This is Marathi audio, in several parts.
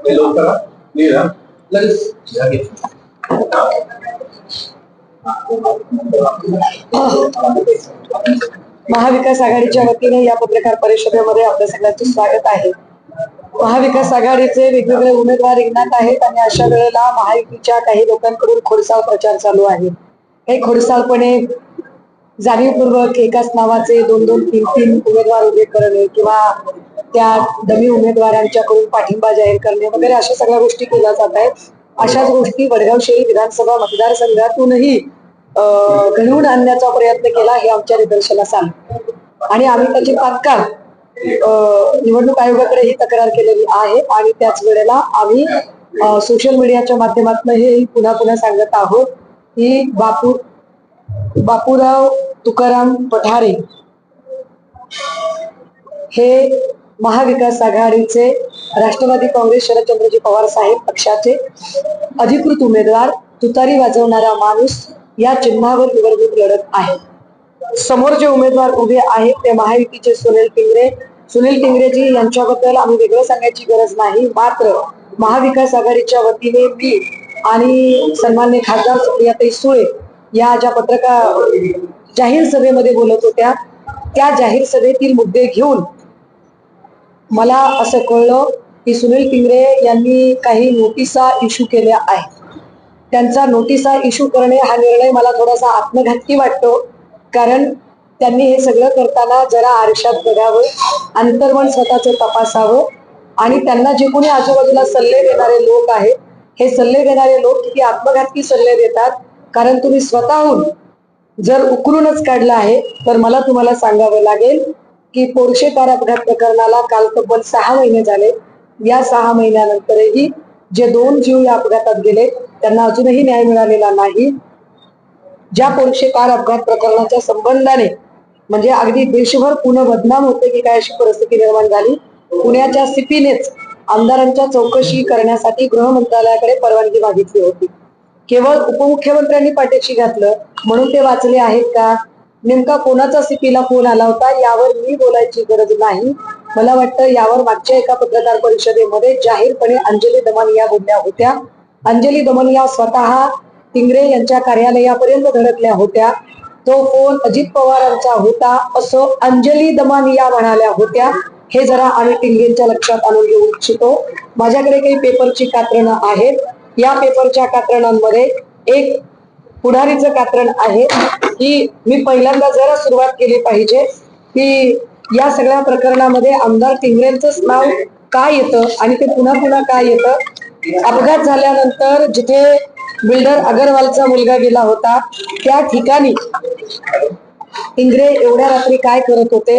हे लवकर हा. ये लगेच. या महाविकास आघाडीच्या वतीने या पत्रकार परिषदेमध्ये आपल्या सगळ्यांचे स्वागत आहे. महाविकास आघाडीचे वेगवेगळे उमेदवार रिंगणात आहेत आणि अशा वेळेला महायुतीच्या काही लोकांकडून खोडसाळ प्रचार चालू आहे. हे खोडसाळपणे जाणीवपूर्वक एकाच नावाचे दोन दोन तीन तीन उमेदवार उभे करणे किंवा त्या डमी उमेदवारांच्याकडून पाठिंबा जाहीर करणे वगैरे अशा सगळ्या गोष्टी केल्या जात आहेत. अशाच गोष्टी वडगाव शहरी विधानसभा मतदारसंघातूनही अं, घडवून आणण्याचा प्रयत्न केला हे आमच्या निदर्शनास आलं. आणि आम्ही त्याची तात्काळ अं, निवडणूक आयोगाकडे ही तक्रार केलेली आहे आणि त्याच वेळेला आम्ही सोशल मीडियाच्या माध्यमातून हे पुन्हा पुन्हा सांगत आहोत की बापू बापूराव तुकाराम पठारे हे महाविकास आघाडीचे राष्ट्रवादी काँग्रेस शरदचंद्रजी पवार साहेब पक्षाचे अधिकृत उमेदवार तुतारी वाजवणारा माणूस या चिन्हावर निवडणूक लढत आहे. समोर जे उमेदवार उभे आहेत ते महायुतीचे सुनील टिंगरे सुनील टिंगरेजी यांच्याबद्दल आम्ही वेगळं सांगायची गरज नाही मात्र महाविकास आघाडीच्या वतीने मी आणि सन्मान्य खासदार सुप्रियाताई सुळे या ज्या पत्रकार जाहीर सभेमध्ये बोलत होत्या त्या जाहीर सभेतील मुद्दे घेऊन मला असं कळलं की सुनील टिंगरे यांनी काही नोटिसा इश्यू केल्या आहेत. त्यांचा नोटिसा इश्यू करणे हा निर्णय मला थोडासा आत्मघातकी वाटतो कारण त्यांनी हे सगळं करताना जरा आरशात बघावं अंतर्मन स्वतःचं तपासावं आणि त्यांना जे कोणी आजूबाजूला सल्ले देणारे लोक आहेत हे सल्ले देणारे लोक किती आत्मघातकी सल्ले देतात कारण तुम्ही स्वतःहून जर उकरूनच काढला आहे तर मला तुम्हाला सांगावं लागेल की पोरशे कार अपघात प्रकरणाला काल तब्बल सहा महिने झाले. या सहा महिन्यानंतरही जे दोन जीव या अपघातात गेले त्यांना अजूनही न्याय मिळालेला नाही. ज्या पोरशे कार अपघात प्रकरणाच्या संबंधाने म्हणजे अगदी देशभर पुणे बदनाम होते की काय अशी परिस्थिती निर्माण झाली पुण्याच्या सिपीनेच आमदारांच्या चौकशी करण्यासाठी गृह मंत्रालयाकडे परवानगी मागितली होती. केवळ उपमुख्यमंत्र्यांनी पाठीशी घातलं म्हणून ते वाचले आहेत का? नेमका कोणाचा सीपीला फोन आला होता? यावर मी बोलायची गरज नाही. मला वाटतं यावर मागच्या एका पत्रकार परिषदेमध्ये जाहीरपणे अंजली दमानिया बोलल्या होत्या. अंजली दमनिया स्वतः टिंगरे यांच्या कार्यालयापर्यंत धडकल्या होत्या. तो फोन अजित पवारांचा होता असं अंजली दमानिया म्हणाल्या होत्या. हे जरा आम्ही टिंगेंच्या लक्षात आणून घेऊ इच्छितो. माझ्याकडे काही पेपरची कात्रणं आहेत. या पेपरच्या कात्रणांमध्ये एक पुढारीचं कात्रण आहे. की मी पहिल्यांदा जरा सुरुवात केली पाहिजे. की या सगळ्या प्रकरणामध्ये आमदार टिंगरेंचंच नाव का येतं आणि ते पुन्हा पुन्हा का येतं? अपघात झाल्यानंतर जिथे बिल्डर अगरवालचा मुलगा गेला होता त्या ठिकाणी टिंगरे एवढ्या रात्री काय करत होते?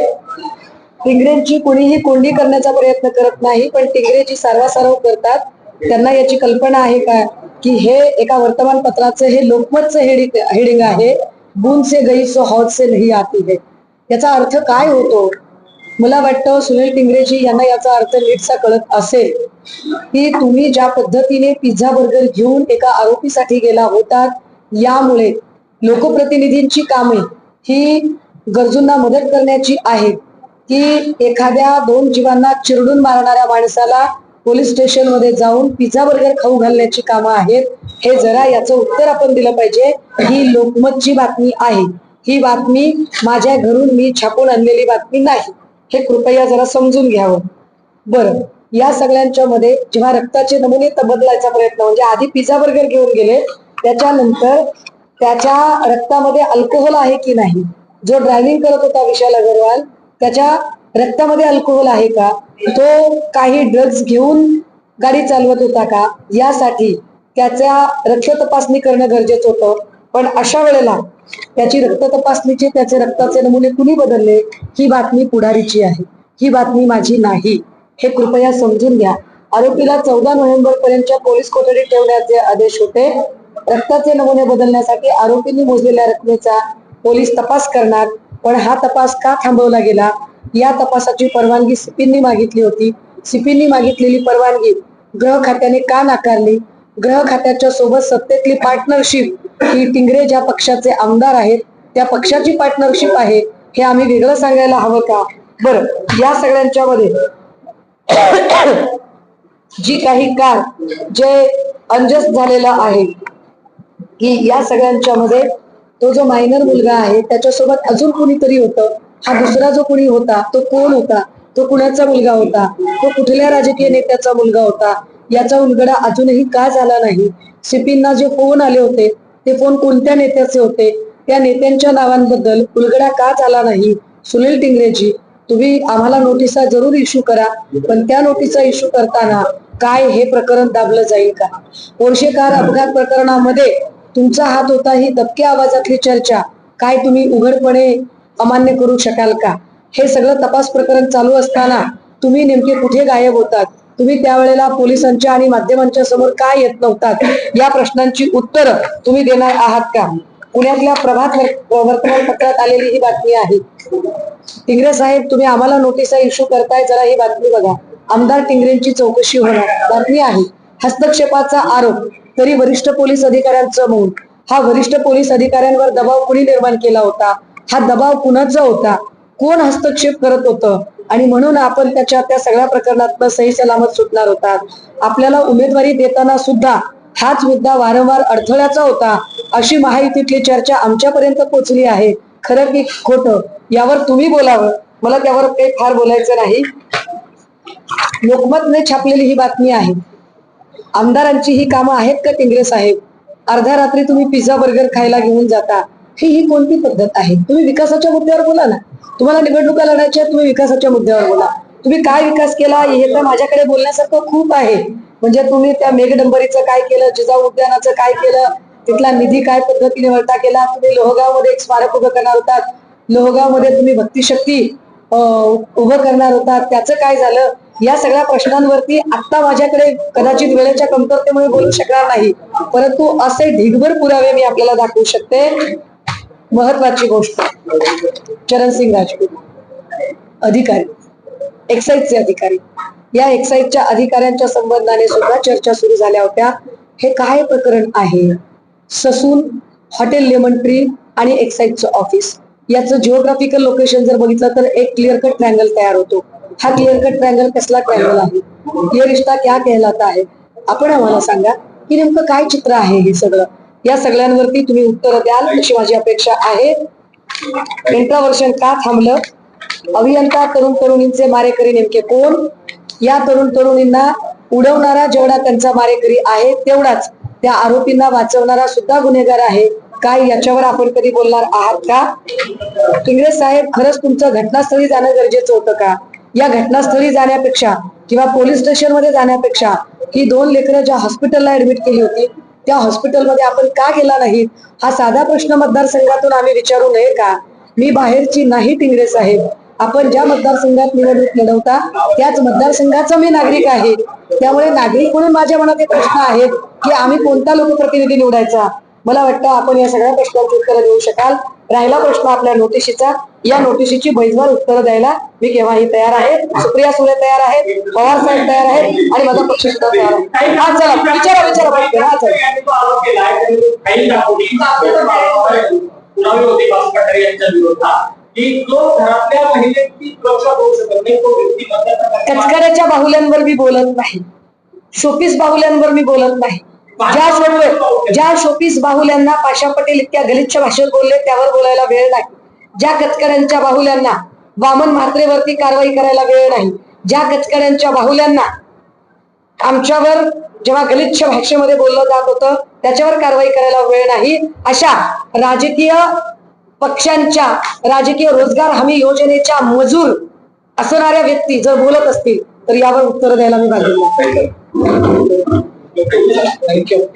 टिंगरेंची कुणीही कोंडी करण्याचा प्रयत्न करत नाही पण टिंगरे जी सारवासारव करतात. त्यांना याची कल्पना आहे का की हे एका वर्तमानपत्राचं हे लोकमतचं हेडिंग हेडिंग आहे गुण से गई सो हौद से नाही आती है. याचा अर्थ काय होतो? मला वाटतं सुनील टिंगरेजी यांना याचा अर्थ नीटसा कळत असेल की तुम्ही ज्या पद्धतीने पिझ्झा बर्गर घेऊन एका आरोपीसाठी गेला होतात यामुळे लोकप्रतिनिधींची कामे ही गरजूंना मदत करण्याची आहे की एखाद्या दोन जीवांना चिरडून मारणाऱ्या माणसाला पोलीस स्टेशनमध्ये जाऊन पिझ्झा बर्गर खाऊ घालण्याची कामं आहेत. हे जरा याचं उत्तर आपण दिलं पाहिजे. ही लोकमतची बातमी आहे. ही बातमी माझ्या घरून मी छापून आणलेली बातमी नाही. हे कृपया जरा समजून घ्यावं. बरं या सगळ्यांच्या मध्ये जेव्हा रक्ताचे नमुने बदलायचा प्रयत्न म्हणजे आधी पिझ्झा बर्गर घेऊन गेले त्याच्यानंतर त्याच्या रक्तामध्ये अल्कोहोल आहे की नाही? जो ड्रायव्हिंग करत होता विशाल अगरवाल त्याच्या रक्तामध्ये अल्कोहोल आहे का? तो काही ड्रग्ज घेऊन गाडी चालवत होता का? यासाठी त्याच्या रक्त तपासणी करणं गरजेचं होतं. पण अशा वेळेला त्याची रक्त तपासणीचे त्याचे रक्ताचे नमुने कुणी बदलले? ही बातमी पुढारीची आहे. ही बातमी माझी नाही. हे कृपया समजून घ्या. आरोपीला चौदा नोव्हेंबर पर्यंतच्या पोलीस कोठडीत ठेवण्याचे आदेश होते. रक्ताचे नमुने बदलण्यासाठी आरोपींनी मोजलेल्या रकमेचा पोलीस तपास करणार पण हा तपास का थांबवला गेला? या तपासाची परवानगी सिपींनी मागितली होती. सिपींनी मागितलेली परवानगी ग्रह खात्याने का नाकारली? ग्रह खात्याच्या सोबत सत्तेतली पार्टनरशिप ही टिंगरे ज्या पक्षाचे आमदार आहेत त्या पक्षाची पार्टनरशिप आहे हे आम्ही वेगळं सांगायला हवं का? बरं या सगळ्यांच्या मध्ये जी काही कार जे अंजस झालेलं आहे की या सगळ्यांच्या मध्ये तो जो मायनर मुलगा आहे त्याच्यासोबत अजून कुणीतरी होतं? हा दुसरा जो कोणी होता तो कोण होता? तो कुणाचा मुलगा होता? तो कुठल्या राजकीय नेत्याचा मुलगा होता? याचा उलगडा अजूनही का झाला नाही? सिपींना जे फोन आले होते ते फोन कोणत्या नेत्याचे होते? त्या नेत्यांच्या नावांबद्दल उलगडा का झाला नाही? सुनील टिंगरेजी तुम्ही आम्हाला नोटिसा जरूर इश्यू करा पण त्या नोटिसा इश्यू करताना काय हे प्रकरण दाबलं जाईल का? पोर्शेकार अपघात प्रकरणामध्ये तुमचा हात होता ही दबक्या आवाजातली चर्चा. काय तुम्ही उघडपणे अमान्य करू शकाल का? हे सगळं तपास प्रकरण चालू असताना तुम्ही नेमके कुठे गायब होतात? तुम्ही त्यावेळेला पोलिसांच्या आणि माध्यमांच्या समोर काय येत नव्हतात? या प्रश्नांची उत्तरं तुम्ही देणार आहात का? पुण्यातल्या प्रभात वर्तमानपत्रात आलेली ही बातमी आहे. टिंगरे साहेब तुम्ही आम्हाला नोटिसा इश्यू करताय जरा ही बातमी बघा. आमदार टिंगरेंची चौकशी होणार. बातमी आहे हस्तक्षेपाचा आरोप तरी वरिष्ठ पोलीस अधिकाऱ्यांचं मौन. हा वरिष्ठ पोलीस अधिकाऱ्यांवर दबाव कुणी निर्माण केला होता? हा दबाव कुणाचा होता? कोण हस्तक्षेप करत होतं? आणि म्हणून आपण त्याच्या त्या सगळ्या प्रकरणात सही सलामत सुटणार होतात. आपल्याला उमेदवारी देताना सुद्धा हाच मुद्दा वारंवार अडथळ्याचा होता अशी महायुतीतली चर्चा आमच्यापर्यंत पोहोचली आहे. खरं की खोट? यावर तुम्ही बोलावं. मला त्यावर काही फार बोलायचं नाही. लोकमतने छापलेली ही बातमी आहे. आमदारांची ही कामं आहेत का टिंगरे साहेब? अर्ध्या रात्री तुम्ही पिझ्झा बर्गर खायला घेऊन जाता. ही ही कोणती पद्धत आहे? तुम्ही विकासाच्या मुद्द्यावर बोला ना. तुम्हाला निवडणुका लढायच्या तुम्ही विकासाच्या मुद्द्यावर बोला. तुम्ही काय विकास केला हे तर माझ्याकडे बोलण्यासारखं खूप आहे. म्हणजे तुम्ही त्या मेघडंबरीचं काय केलं जिजाऊ उद्यानाचं काय केलं तिथला निधी काय पद्धतीने वळता केला तुम्ही लोहगावमध्ये एक स्मारक उभं करणार होतात. लोहगावमध्ये तुम्ही भक्तिशक्ती उभं करणार होता त्याचं काय झालं? या सगळ्या प्रश्नांवरती आता माझ्याकडे कदाचित वेळेच्या कमतरतेमुळे बोलू शकणार नाही. परंतु असे ढिगभर पुरावे मी आपल्याला दाखवू शकते. महत्वाची गोष्ट. चरणसिंग राजपूत अधिकारी. एक्साईजचे अधिकारी. या एक्साईजच्या अधिकाऱ्यांच्या संबंधाने सुद्धा चर्चा सुरू झाल्या होत्या. हे काय प्रकरण आहे? ससून हॉटेल लेमन ट्री आणि एक्साईजचं ऑफिस याचं जिओग्राफिकल लोकेशन जर बघितलं तर एक क्लिअर कट ट्रँगल तयार होतो. हा क्लिअर कट ट्रँगल कसला ट्रँगल आहे? ये रिश्ता क्या कहलाता आहे आपण आम्हाला सांगा की नेमकं काय चित्र आहे हे सगळं? या सगळ्यांवरती तुम्ही उत्तर द्याल अशी माझी अपेक्षा आहे. इंट्रावर्शन का थांबलं? अभियंता तरुण तरुणींचे मारेकरी नेमके कोण? या तरुण तरुणींना उडवणारा जेवढा त्यांचा मारेकरी आहे तेवढाच त्या आरोपींना वाचवणारा सुद्धा गुन्हेगार आहे. काय याच्यावर आपण कधी बोलणार आहात का? इंग्रज साहेब खरंच तुमचं घटनास्थळी जाणं गरजेचं होतं का? या घटनास्थळी जाण्यापेक्षा किंवा पोलीस स्टेशनमध्ये जाण्यापेक्षा ही दोन लेकरं ज्या हॉस्पिटलला ऍडमिट केली होती त्या हॉस्पिटलमध्ये आपण का गेला नाही? हा साधा प्रश्न मतदारसंघातून आम्ही विचारू नये का? मी बाहेरची नाही टिंगरे साहेब. आपण ज्या मतदारसंघात निवडणूक लढवता त्याच मतदारसंघाचा मी नागरिक आहे. त्यामुळे नागरिक म्हणून माझ्या मनात एक प्रश्न आहेत की आम्ही कोणता लोकप्रतिनिधी निवडायचा? मला वाटतं आपण या सगळ्या प्रश्नांची उत्तरं देऊ शकाल. राहिला प्रश्न आपल्या नोटिशीचा. या नोटिशीची बैजवार उत्तरं द्यायला मी केव्हाही तयार आहे. सुप्रिया सुरे तयार आहेत. पवार साहेब तयार आहेत. आणि माझा पक्ष सुद्धा तयार आहे. हा चला. विचारा विचारा हा चला. कचकऱ्याच्या बाहुल्यांवर मी बोलत नाही. शोपीस बाहुल्यांवर मी बोलत नाही. ज्या शोपे ज्या शोपीस बाहुल्यांना पाशा पटेल इतक्या गलिच्छ भाषेत बोलले त्यावर बोलायला वेळ नाही. ज्या कचकड्यांच्या बाहुल्यांना वामन म्हात्रेवरती कारवाई करायला वेळ नाही ज्या कचकड्यांच्या बाहुल्यांना आमच्यावर जेव्हा गलिच्छ भाषेमध्ये बोललं जात होतं त्याच्यावर कारवाई करायला वेळ नाही अशा राजकीय पक्षांच्या राजकीय रोजगार हमी योजनेच्या मजूर असणाऱ्या व्यक्ती जर बोलत असतील तर यावर उत्तर द्यायला मी बाजूला Thank you.